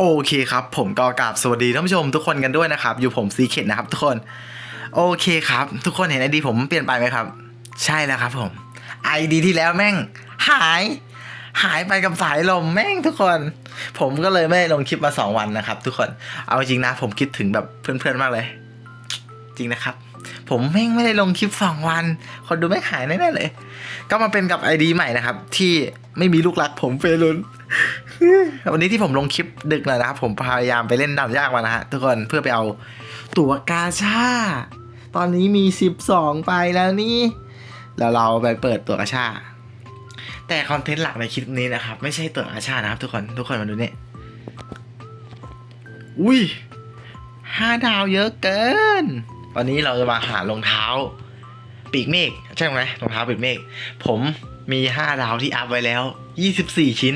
โอเคครับ ผมก็กราบสวัสดีท่านผู้ชมทุกคนกันด้วยนะครับ อยู่ผมซีเคนนะครับทุกคน โอเคครับ ทุกคนเห็นไอดีผมเปลี่ยนไปไหมครับ ใช่แล้วครับผมไอดีที่แล้วแม่ง หาย หายไปกับสายลมแม่งทุกคน ผมก็เลยไม่ลงคลิปมาสองวันนะครับ ทุกคนเอาจริงนะผมคิดถึงแบบเพื่อนๆมากเลย จริงนะครับ ผมแม่งไม่ได้ลงคลิปสองวัน คนดูไม่หายแน่ๆเลย ก็มาเป็นกับไอดีใหม่นะครับ ที่ไม่มีลูกรักผมเฟรุนวันนี้ที่ผมลงคลิปดึกหน่อยนะครับ ผมพยายามไปเล่นดำยากมานะฮะทุกคนเพื่อไปเอาตั๋วกาชา ตอนนี้มี 12 ไปแล้วนี่ แล้วเราไปเปิดตั๋วกาชา แต่คอนเทนต์หลักในคลิปนี้นะครับ ไม่ใช่ตั๋วกาชานะครับทุกคนทุกคนมาดูนี่อุ้ยห้าดาวเยอะเกิน วันนี้เราจะมาหารองเท้า ปีกเมฆใช่ไหมรองเท้าปีกเมฆผมมี 5 ดาวที่อัพไว้แล้ว 24 ชิ้น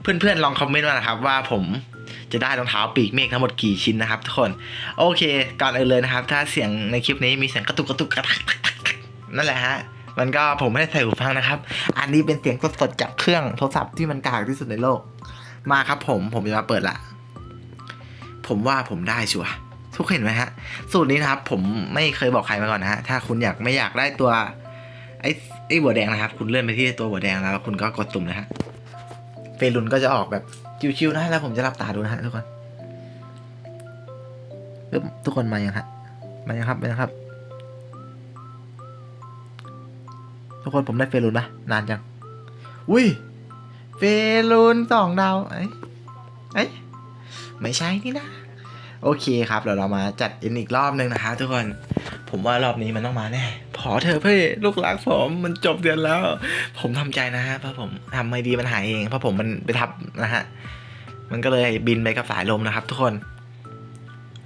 เพื่อนๆลองคอมเมนต์มานะครับว่าผมจะได้รองเท้าปีกเมฆทั้งหมดกี่ชิ้นนะครับทุกคนโอเคก่อนอื่นเลยนะครับ ถ้าเสียงในคลิปนี้มีเสียงกระตุกกระตุกกระตักนั่นแหละฮะมันก็ผมไม่ได้ใส่หูฟังนะครับ อันนี้เป็นเสียงสดๆจากเครื่องโทรศัพท์ที่มันกากที่สุดในโลก มาครับผมผมจะมาเปิดละ ผมว่าผมได้ชัวร์ ทุกเห็นไหมฮะ สูตรนี้นะครับ ผมไม่เคยบอกใครมาก่อนนะฮะ ถ้าคุณอยากไม่อยากได้ตัว ไอ้ไอ้หัวแดงนะครับ คุณเลื่อนไปที่ตัวหัวแดงแล้ว คุณก็กดตุ่มนะฮะเฟรุนก็จะออกแบบชิวๆนะแล้วผมจะรับตาดูนะฮะทุกคนปึ๊ทุกคนมายังฮะมายังครับมายังครับ ทุกคนผมได้เฟรุนปะนานจังอุ้ยเฟรุนสองดาวเอ้ยเอ้ไม่ใช่นี่นะ โอเคครับเดี๋ยวเรามาจัดอ็นอีกรอบหนึ่งนะฮะทุกคน ผมว่ารอบนี้มันต้องมาแน่ขอเธอเพื่อลูกรักผมมันจบเดือนแล้ว ผมทำใจนะฮะเพราะผมทำไม่ดีมันหายเองเพราะผมมันไปทับนะฮะมันก็เลยบินไปกับสายลมนะครับ ทุกคน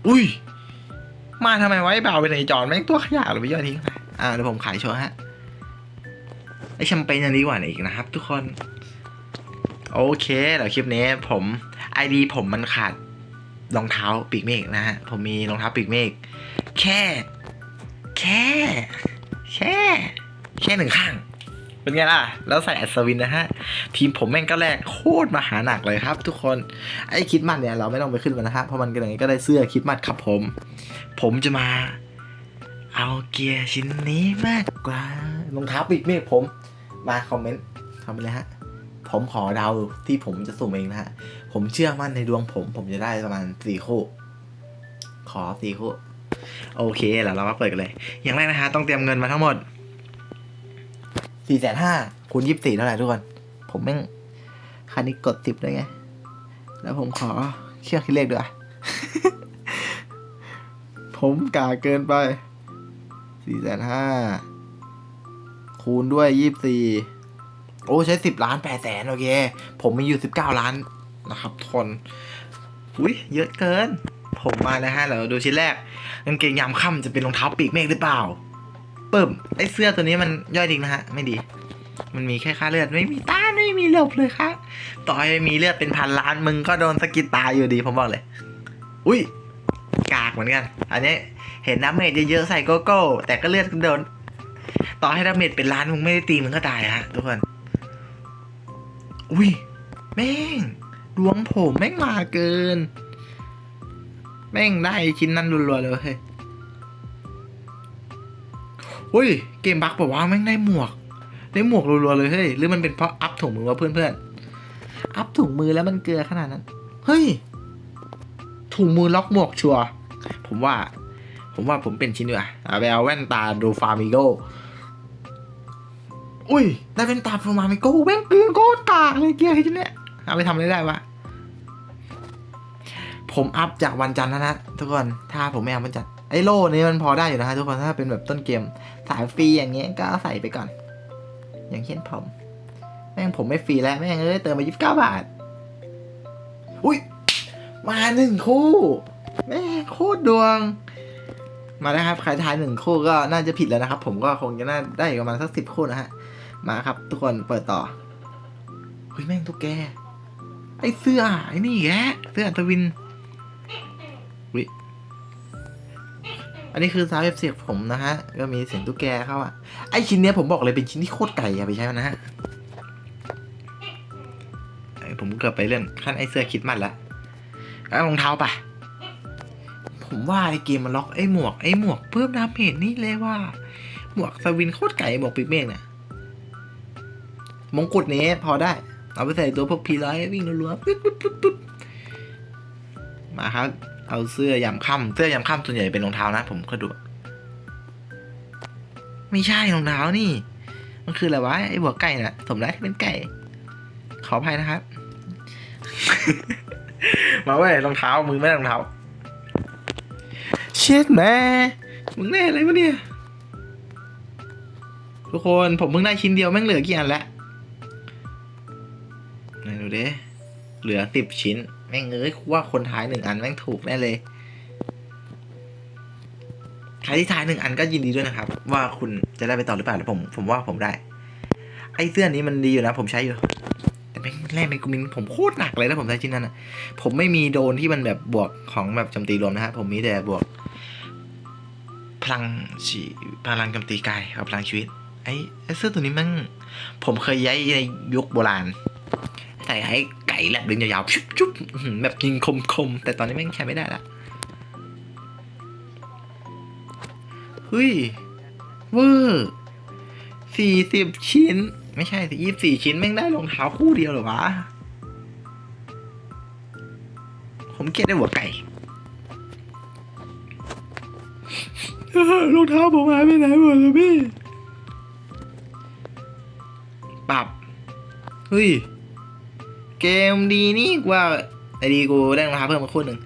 อุ้ย มาทำไมไว้เบาไปไหนจอนแม่งตัวขยะหรือไปย่อทิ้งอ่าเดี๋ยวผมขายโชว์ฮะไอแชมเปญยังดีกว่าอีกนะครับ ทุกคน โอเคเดี๋ยวคลิปนี้ผมไอดีผมมันขาด รองเท้าปีกเมฆนะฮะ ผมมีรองเท้าปีกเมฆแค่ แค่ แค่ แค่หนึ่งข้าง เป็นไงล่ะ แล้วใส่อัศวินนะฮะ ทีมผมแม่งก็แรกโคตรมหาหนักเลยครับ ทุกคน ไอ้คิดมัดเนี่ยเราไม่ต้องไปขึ้นมันนะฮะ เพราะมันก็เลยก็ได้เสื้อคิดมัดครับผม ผมจะมา เอาเกียร์ชิ้นนี้มากกว่ารองเท้าปีกเมฆผม มาคอมเมนต์ทำไปเลยฮะ ผมขอเดาที่ผมจะสุ่มเองนะฮะ ผมเชื่อมั่นในดวงผม ผมจะได้ประมาณสี่คู่ ขอสี่คู่ โอเคแล้วเราก็เปิดกันเลย อย่างแรกนะฮะ ต้องเตรียมเงินมาทั้งหมดสี่แสนห้าคูณยี่สิบสี่เท่าไหร่ทุกคน ผมแม่งคันนี้กดสิบได้ไง แล้วผมขอเชื่อคิดเลขด้วย ผมกาเกินไปสี่แสนห้าคูณด้วยยี่สิบสี่ โอ้ใช้สิบล้านแปดแสนโอเค ผมมีอยู่สิบเก้าล้านนะครับทนอุ้ยเยอะเกิน ผมมาแล้วฮะเดี๋ยวดูชิ้นแรกกางเกงยามค่ำจะเป็นรองเท้าปีกเมฆหรือเปล่าเปิ่มไอเสื้อตัวนี้มันย่อยดิงนะฮะ ไม่ดี มันมีแค่ค่าเลือดไม่มีต้านไม่มีเลือดเลยครับต่อให้มีเลือดเป็นพันล้านมึงก็โดนสกิดตายอยู่ดีผมบอกเลย อุ้ยกากเหมือนกัน อันนี้เห็นดาเมจเยอะๆใส่โกโก้ แต่ก็เลือดโดน ต่อให้ดาเมจเป็นล้านมึงไม่ได้ตีมึงก็ตายฮะทุกคน อุ้ย แม่ง ดวงผมแม่งมาเกิน แม่งได้ชิ้นนั้นรัวๆเลยเฮ้ยอุ้ย เกมบักบอกว่าแม่งได้หมวก ได้หมวกรัวๆเลยเฮ้ย หรือมันเป็นเพราะอัพถุงมือวะเพื่อนๆ อัพถุงมือแล้วมันเกลือขนาดนั้น เฮ้ย ถุงมือล็อกหมวกชัว ผมว่า ผมว่าผมเป็นชิ้นเดียวเอาไปเอาแว่นตาดูฟาร์มิโก อุ้ย ได้แว่นตาฟาร์มิโกแว่นเกลือโคตรกากเลยเกียร์ชิ้นเนี้ยเอาไปทำอะไรได้วะ ผมอัพจากวันจันทร์แล้วนะทุกคน ถ้าผมไม่เอาวันจันทร์ไอ้โล่นี้มันพอได้อยู่นะฮะทุกคน ถ้าเป็นแบบต้นเกมสายฟรีอย่างเงี้ยก็ใส่ไปก่อน อย่างเช่นผม แม่งผมไม่ฟรีแล้วแม่งเอ้ยเติมมายี่สิบเก้าบาท อุ้ย มาหนึ่งคู่แม่งโคตรดวง มาแล้วครับ ใครทายหนึ่งคู่ก็น่าจะผิดแล้วนะครับ ผมก็คงจะน่าได้ประมาณสักสิบคู่นะฮะ มาครับ ทุกคนเปิดต่อเฮ้ยแม่งตุ๊กแก ไอเสื้อไอ้นี่แกเสื้ออัศวินวิอันนี้คือซาวเอฟเสียงผมนะฮะ ก็มีเสียงตุ๊กแกเข้าอะ ไอชิ้นเนี้ยผมบอกเลยเป็นชิ้นที่โคตรไก่อย่าไปใช้มันนะฮะไอผมเกือบไปเรื่องขั้นไอเสื้อคิดมันละแล้วรองเท้าปะผมว่าไอเกมมันล็อกไอหมวกไอหมวกเพิ่มดาเมจนี่เลยว่า หมวกสวินโคตรไก่หมวกปีกเมฆเนี่ย มงกุฎนี้พอได้ เอาไปใส่ตัวพวกพีร้อยวิ่งรัวๆปึ๊บมาครับ เอาเสื้อยำค่ำเสื้อยำค่ำส่วนใหญ่เป็นรองเท้านะ ผมก็ดู ไม่ใช่รองเท้านี่ มันคืออะไรวะไอ้หัวไก่น่ะ สมแล้วที่เป็นไก่ ขออภัยนะครับ มาเว้ยรองเท้ามึงไม่ได้รองเท้า เช็ดแม่มึงแน่อะไรวะเนี่ยทุกคนผมเพิ่งได้ชิ้นเดียวแม่งเหลือกี่อันแล้ว ไหนดูดิเหลือสิบชิ้น แม่งเอ้ยว่าคนท้ายหนึ่งอันแม่งถูกแน่เลย ใครที่ท้ายหนึ่งอันก็ยินดีด้วยนะครับ ว่าคุณจะได้ไปต่อหรือเปล่าแต่ผม ผมว่าผมได้ ไอ้เสื้อนี้มันดีอยู่นะผมใช้อยู่ แต่แม่งแรกเป็นกุมินผมโคตรหนักเลยนะผมใช้ชิ้นนั้นนะผมไม่มีโดนที่มันแบบบวกของแบบโจมตีรวมนะฮะผมมีแต่บวก พลังชีพลังโจมตีกายกับพลังชีวิตไอ้ไอ้เสื้อตัวนี้มันผมเคยย้ายในยุคโบราณ ใส่ให้ไก่แลบดึงยาวๆชุบชุบแบบยิงคมๆ แต่ตอนนี้แม่งใช้ไม่ได้ละเฮ้ยเวอร์สี่สิบชิ้น ไม่ใช่สิยี่สี่ชิ้น แม่งได้รองเท้าคู่เดียวหรอวะ ผมเกลียดได้หัวไก่รองเท้าผมหายไปไหนหมดเลยพี่ปรับ เฮ้ย เกมดีนี่กว่าไอดีกูได้รองเท้าเพิ่มมาคู่หนึ่ง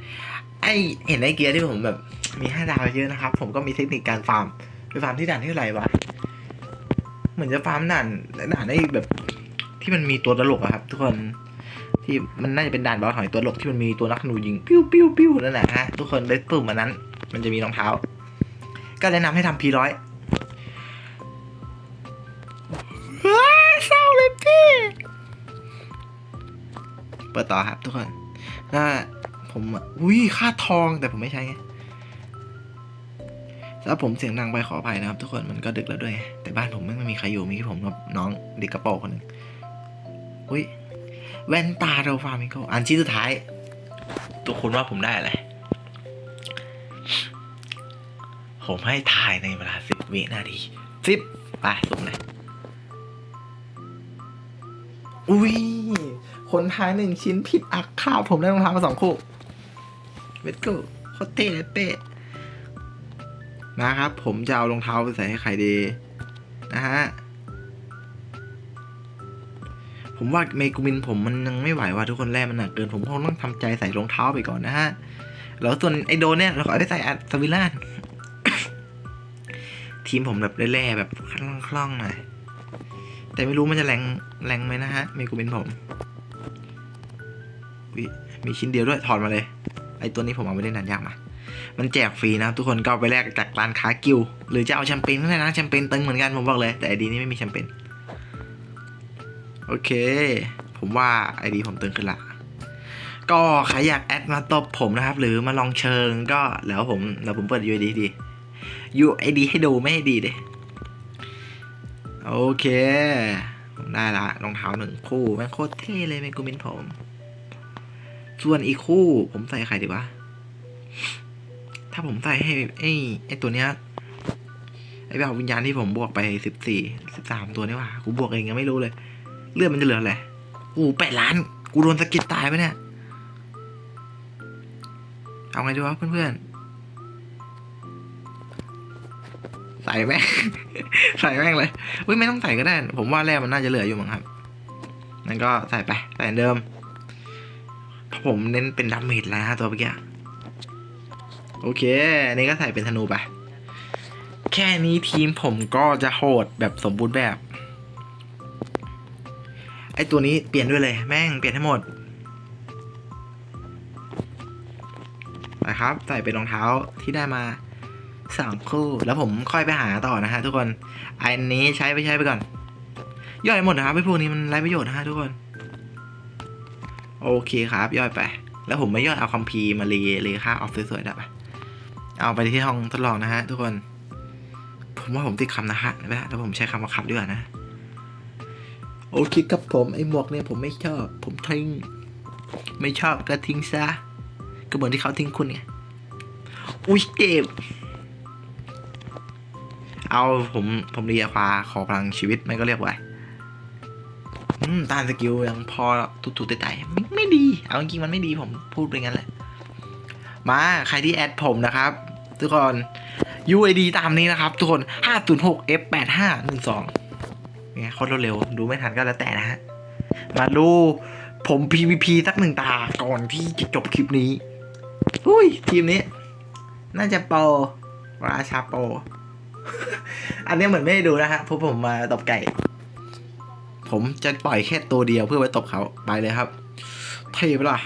ไอเห็นไอเกียร์ที่ผมแบบมีห้าดาวเยอะนะครับ ผมก็มีเทคนิคการฟาร์มไปฟาร์มที่ด่านที่ไรวะเหมือนจะฟาร์มด่านด่านไอแบบที่มันมีตัวตลกอะครับ ทุกคนที่มันน่าจะเป็นด่านบอสหอยตัวตลกที่มันมีตัวนักธนูยิงปิ้วปิ้วปิ้วนั่นแหละฮะทุกคนได้ปุ่มมันนั้น มันจะมีรองเท้า ก็แนะนำให้ทำพีร้อย เปิดต่อครับทุกคนถ้าผมอุ้ยค่าทองแต่ผมไม่ใช้ไงถ้าผมเสียงดังไปขออภัยนะครับ ทุกคนมันก็ดึกแล้วด้วย แต่บ้านผมไม่มีใครอยู่มีแค่ผมกับน้องเด็กกระโปรงคนหนึ่งอุ้ยแว่นตาเราฟาร์มิโกอันชิ้นสุดท้ายทุกคนว่าผมได้อะไรผมให้ทายในเวลาสิบวินาทีสิบไปสุ่มเลยอุ้ย คนท้ายหนึ่งชิ้นผิดอักข้าวผมได้รองเท้ามาสองคู่เวทกูโคตรเท่เลยเป๊ะนะครับ ผมจะเอารองเท้าไปใส่ให้ใครดี นะฮะ ผมว่าเมกุมินผมมันยังไม่ไหวว่ะทุกคนแรกมันหนักเกิน ผมคงต้องทำใจใส่รองเท้าไปก่อนนะฮะ แล้วส่วนไอโดนเนี่ยเราขอได้ใส่อัดสวิลลาทีมผมแบบแร่ๆแบบคล่องๆหน่อยแต่ไม่รู้มันจะแรงแรงไหมนะฮะเมกูเป็นผม วิมีชิ้นเดียวด้วยถอดมาเลย ไอตัวนี้ผมเอาไปเล่นนานยากมามันแจกฟรีนะทุกคนก็เอาไปแลกจากร้านค้ากิลหรือจะเอาแชมเปญก็ได้นะแชมเปญตึงเหมือนกันผมบอกเลย แต่ไอดีนี้ไม่มีแชมเปญโอเค ผมว่าไอดีผมตึงขึ้นละก็ใครอยากแอดมาตบผมนะครับ หรือมาลองเชิงก็แล้วผมแล้วผมเปิด UID ดี UID ให้ดูไม่ให้ดีเด้โอเค ผมได้ละรองเท้าหนึ่งคู่แม่งโคตรเท่เลยเป็นกูมินผม ส่วนอีกคู่ ผมใส่ใครดีวะ ถ้าผมใส่ให้ไอ้ไอ้ตัวเนี้ย ไอ้แบบวิญญาณที่ผมบวกไปสิบสี่สิบสามตัวนี่ว่ะกูบวกเองยังไม่รู้เลย เลือดมันจะเหลืออะไรโอ้แปดล้าน กูโดนสะกิดตายไปเนี่ย เอาไงดีวะเพื่อนๆ ใส่แม่ง ใส่แม่งเลยเฮ้ยไม่ต้องใส่ก็ได้ ผมว่าแร่มันน่าจะเหลืออยู่มั้งครับนั่นก็ใส่ไป ใส่เดิม เพราะผมเน้นเป็นดาเมจแล้วฮะตัวเมื่อกี้โอเคอันนี้ก็ใส่เป็นธนูไป แค่นี้ทีมผมก็จะโหดแบบสมบูรณ์แบบ ไอตัวนี้เปลี่ยนด้วยเลย แม่งเปลี่ยนให้หมดนะครับ ใส่เป็นรองเท้าที่ได้มาสามคู่ แล้วผมค่อยไปหาต่อนะฮะทุกคน อันนี้ใช้ไปใช้ไปก่อน ย่อยหมดนะครับไอพวกนี้มันไร้ประโยชน์นะฮะทุกคน โอเคครับ ย่อยไป แล้วผมไม่ย่อยเอาคัมภีมาเรีเรีค่าออฟสวยๆได้ปะเอาไปที่ห้องทดลองนะฮะ ทุกคน ผมว่าผมติดคำนะฮะนะแล้วผมใช้คำว่าขับดีกว่านะ โอเคครับผมไอ้หมวกเนี่ยผมไม่ชอบ ผมทิ้ง ไม่ชอบก็ทิ้งซะก็เหมือนที่เขาทิ้งคุณไง อุ้ยเจ็บ เอาผมผมเรียกว่าขอพลังชีวิตไม่ก็เรียกว่าอืมต้านสกิลยังพอ ตุ่ๆไต่ๆไม่ไม่ดี เอาจริงๆมันไม่ดีผมพูดไปงั้นแหละ มาใครที่แอดผมนะครับ ทุกคน UID ตามนี้นะครับ ทุกคน 506 F8512 เนี่ยโคตรเร็วดูไม่ทันก็แล้วแต่นะฮะ มาดูผม PVP สักหนึ่งตาก่อนที่จะจบคลิปนี้ อุ้ย ทีมนี้ น่าจะโปรราชาโปรอันนี้เหมือนไม่ได้ดูนะฮะเพราะผมมาตบไก่ ผมจะปล่อยแค่ตัวเดียวเพื่อไปตบเขาไปเลยครับ เทปล่ะ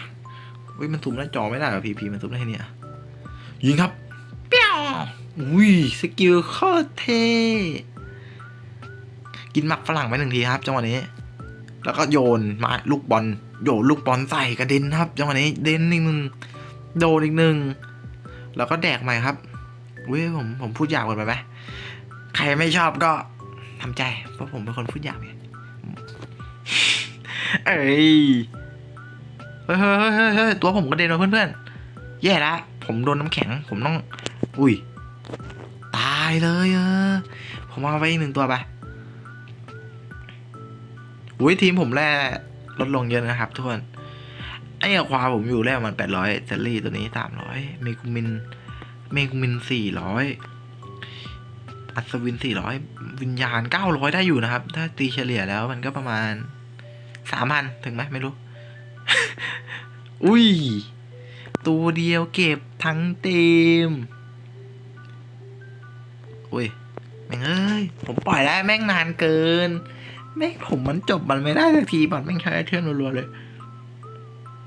เฮ้ยมันซูมหน้าจอไม่ได้หรอพีพีมันซูมได้เนี้ยยิงครับเปี้ยวอุ้ยสกิลโคตรเท่กินหมักฝรั่งไปหนึ่งทีครับจังหวะนี้ แล้วก็โยนมาลูกบอลโยนลูกบอลใส่กระเด็นครับจังหวะนี้เด่นอีกหนึ่งโดนอีกหนึ่งแล้วก็แดกใหม่ครับเว้ยผมผมพูดหยาบเกันไปไหมใครไม่ชอบก็ทำใจเพราะผมเป็นคนพูดหยาบไงเอ้ย เฮ้ยเฮ้ยเฮ้ยเฮ้ยตัวผมกระเด็นมาเพื่อนๆ แย่ละ ผมโดนน้ำแข็ง ผมต้อง อุ้ย ตายเลยเออ ผมเอาไปอีกหนึ่งตัวไปอุ้ยทีมผมแร่ลดลงเยอะนะครับทุกคน ไอ้ควาผมอยู่แร่มันแปดร้อยเซลลี่ตัวนี้สามร้อยเมกุมิน เมกุมินสี่ร้อยอัศวินสี่ร้อยวิญญาณเก้าร้อยได้อยู่นะครับ ถ้าตีเฉลี่ยแล้วมันก็ประมาณ สามพันถึงไหมไม่รู้ อุ้ย ตัวเดียวเก็บทั้งเต็มอุ้ย แม่งเอ้ย ผมปล่อยแล้วแม่งนานเกิน แม่งผมมันจบมันไม่ได้สักทีบอลแม่งใช้เทื่อนรัวๆเลย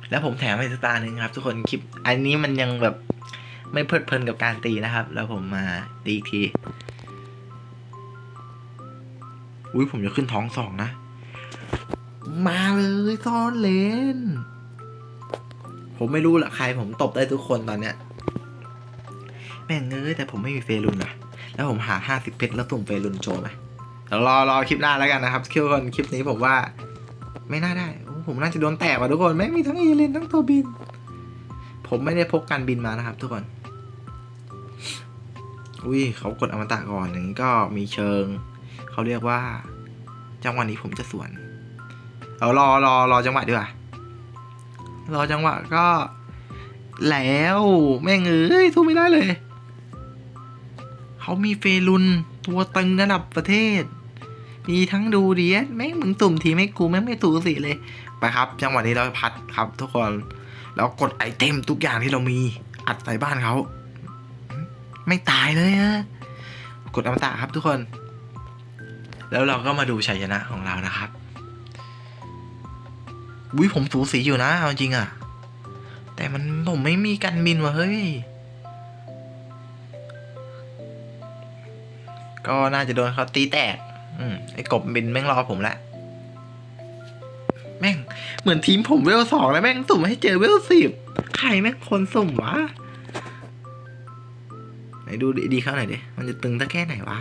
แล้วผมแถมให้สตาร์หนึ่งครับ ทุกคนคลิป อันนี้มันยังแบบไม่เพลิดเพลินกับการตีนะครับ แล้วผมมาตีอีกที อุ้ยผมจะขึ้นท้องสองนะ มาเลยซ่อนเลน ผมไม่รู้ละใครผมตบได้ทุกคนตอนเนี้ย แม่งเอ้ยแต่ผมไม่มีเฟรุนอะแล้วผมหาห้าสิบเพชรแล้วสุ่มเฟรุนโชว์ไหมเดี๋ยวรอรอคลิปหน้าแล้วกันนะครับทุกคนคลิปนี้ผมว่า ไม่น่าได้ ผมน่าจะโดนแตกว่ะทุกคนไม่งมีทั้งเอเลนทั้งตัวบิน ผมไม่ได้พกการบินมานะครับ ทุกคน อุ้ยเขากดอมตะก่อนอย่างนี้ก็มีเชิง เขาเรียกว่าจังหวะนี้ผมจะสวน เอารอรอรอจังหวะดีกว่ารอจังหวะก็ แล้วแม่งเอ้ยสู้ไม่ได้เลย เขามีเฟรุนตัวตึงระดับประเทศ มีทั้งดูเดียสแม่งมึงตุ่มทีไม่กูแม่งไม่สูสีเลย ไปครับ จังหวะนี้เราพัดครับ ทุกคนแล้วกดไอเทมทุกอย่างที่เรามีอัดใส่บ้านเขา ไม่ตายเลยอะกดอมตะครับทุกคน แล้วเราก็มาดูชัยชนะของเรานะครับ วิผมสูสีอยู่นะเอาจริงอะแต่มันผมไม่มีการบินว่ะเฮ้ย ก็น่าจะโดนเขาตีแตก อืมไอ้กบบินแม่งรอผมแล้วแม่งเหมือนทีมผมเวลสองแล้วแม่งสุ่มให้เจอเวลสิบใครแม่งคนสุ่มวะไหนดูดีๆเข้าหน่อยดิ มันจะตึงตั้งแค่ไหนวะ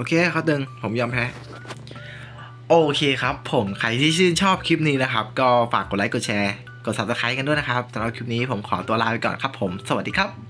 โอเคเขาตึงผมยอมแพ้โอเคครับ ผมใครที่ชื่นชอบคลิปนี้นะครับ ก็ฝากกดไลค์กดแชร์ กด subscribe กันด้วยนะครับสำหรับคลิปนี้ผมขอตัวลาไปก่อนครับผม สวัสดีครับ